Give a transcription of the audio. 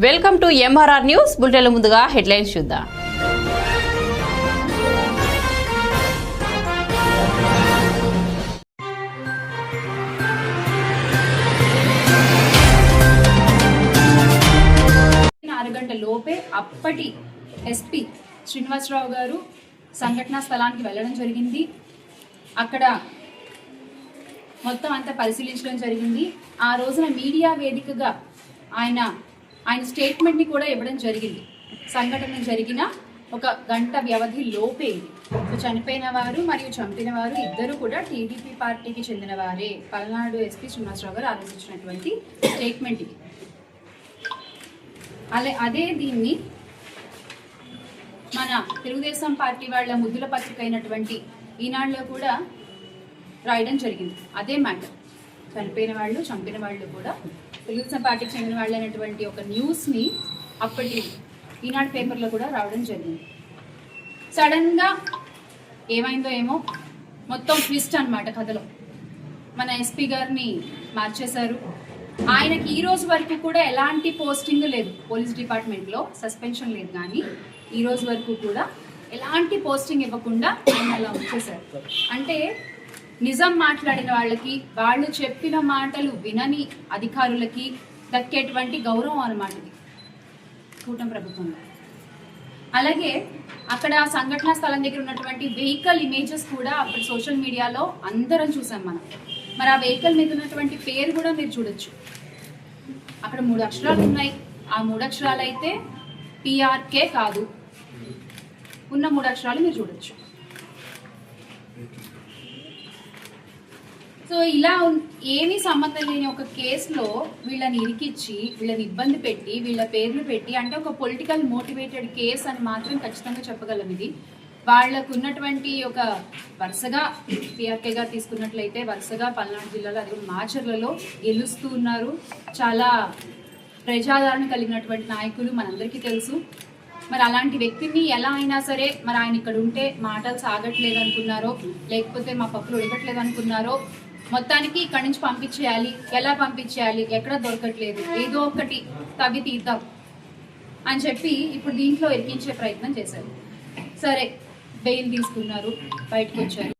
Welcome to MRR news బులెటిన్ల ముందుగా headlines చూద్దాం. ఆరు లోపే అప్పటి ఎస్పీ శ్రీనివాసరావు గారు సంఘటనా స్థలానికి వెళ్ళడం జరిగింది. అక్కడ మొత్తం అంతా పరిశీలించడం జరిగింది. ఆ రోజున మీడియా వేదికగా ఆయన ఆయన స్టేట్మెంట్ని కూడా ఇవ్వడం జరిగింది. సంఘటన జరిగిన ఒక గంట వ్యవధి లోపే సో చనిపోయిన వారు మరియు చంపిన వారు ఇద్దరు కూడా టీడీపీ పార్టీకి చెందిన వారే. పల్నాడు ఎస్పీ శ్రీనివాసరావు గారు ఆలోచించినటువంటి స్టేట్మెంట్ ఇది. అలా అదే దీన్ని మన తెలుగుదేశం పార్టీ వాళ్ళ ముద్దుల పత్రిక అయినటువంటి ఈనాడులో కూడా రాయడం జరిగింది. అదే మ్యాటర్. చనిపోయిన వాళ్ళు చంపిన వాళ్ళు కూడా తెలుగుదేశం పార్టీకి చెందిన వాళ్ళు అనేటువంటి ఒక న్యూస్ని అప్పటి ఈనాడు పేపర్లో కూడా రావడం జరిగింది. సడన్గా ఏమైందో ఏమో మొత్తం ట్విస్ట్ అన్నమాట కథలో. మన ఎస్పీ గారిని మార్చేశారు. ఆయనకి ఈ రోజు వరకు కూడా ఎలాంటి పోస్టింగ్ లేదు. పోలీస్ డిపార్ట్మెంట్లో సస్పెన్షన్ లేదు కానీ ఈ రోజు వరకు కూడా ఎలాంటి పోస్టింగ్ ఇవ్వకుండా ఆయన అలా వచ్చేసారు అంటే నిజం మాట్లాడిన వాళ్ళకి వాళ్ళు చెప్పిన మాటలు వినని అధికారులకి దక్కేటువంటి గౌరవం అనమాట ఇది కూటమి ప్రభుత్వంలో. అలాగే అక్కడ సంఘటనా స్థలం దగ్గర ఉన్నటువంటి వెహికల్ ఇమేజెస్ కూడా అప్పుడు సోషల్ మీడియాలో అందరం చూసాం మనం. మరి ఆ వెహికల్ మీద ఉన్నటువంటి పేరు కూడా మీరు చూడొచ్చు. అక్కడ మూడు అక్షరాలు ఉన్నాయి. ఆ మూడు అక్షరాలు అయితే పిఆర్కే కాదు. ఉన్న మూడు అక్షరాలు మీరు చూడొచ్చు. సో ఇలా ఏమీ సంబంధం లేని ఒక కేసులో వీళ్ళని ఇరికిచ్చి వీళ్ళని ఇబ్బంది పెట్టి వీళ్ళ పేర్లు పెట్టి అంటే ఒక పొలిటికల్ మోటివేటెడ్ కేసు అని మాత్రం ఖచ్చితంగా చెప్పగలం ఇది. వాళ్ళకు ఉన్నటువంటి ఒక వరుసగా పిఆర్కేగా తీసుకున్నట్లయితే వరుసగా పల్నాడు జిల్లాలో అది మాచర్లలో గెలుస్తూ ఉన్నారు. చాలా ప్రజాదరణ కలిగినటువంటి నాయకులు మనందరికీ తెలుసు. మరి అలాంటి వ్యక్తిని ఎలా అయినా సరే మరి ఆయన ఇక్కడ ఉంటే మాటలు సాగట్లేదు అనుకున్నారో లేకపోతే మా పప్పులు ఉడకట్లేదు అనుకున్నారో మొత్తానికి ఇక్కడి నుంచి పంపించేయాలి. ఎలా పంపించేయాలి? ఎక్కడ దొరకట్లేదు. ఏదో ఒకటి తవ్వి తీద్దాం అని చెప్పి ఇప్పుడు దీంట్లో ఎరికించే ప్రయత్నం చేశారు. సరే బెయిల్ తీసుకున్నారు. బయటకు వచ్చారు.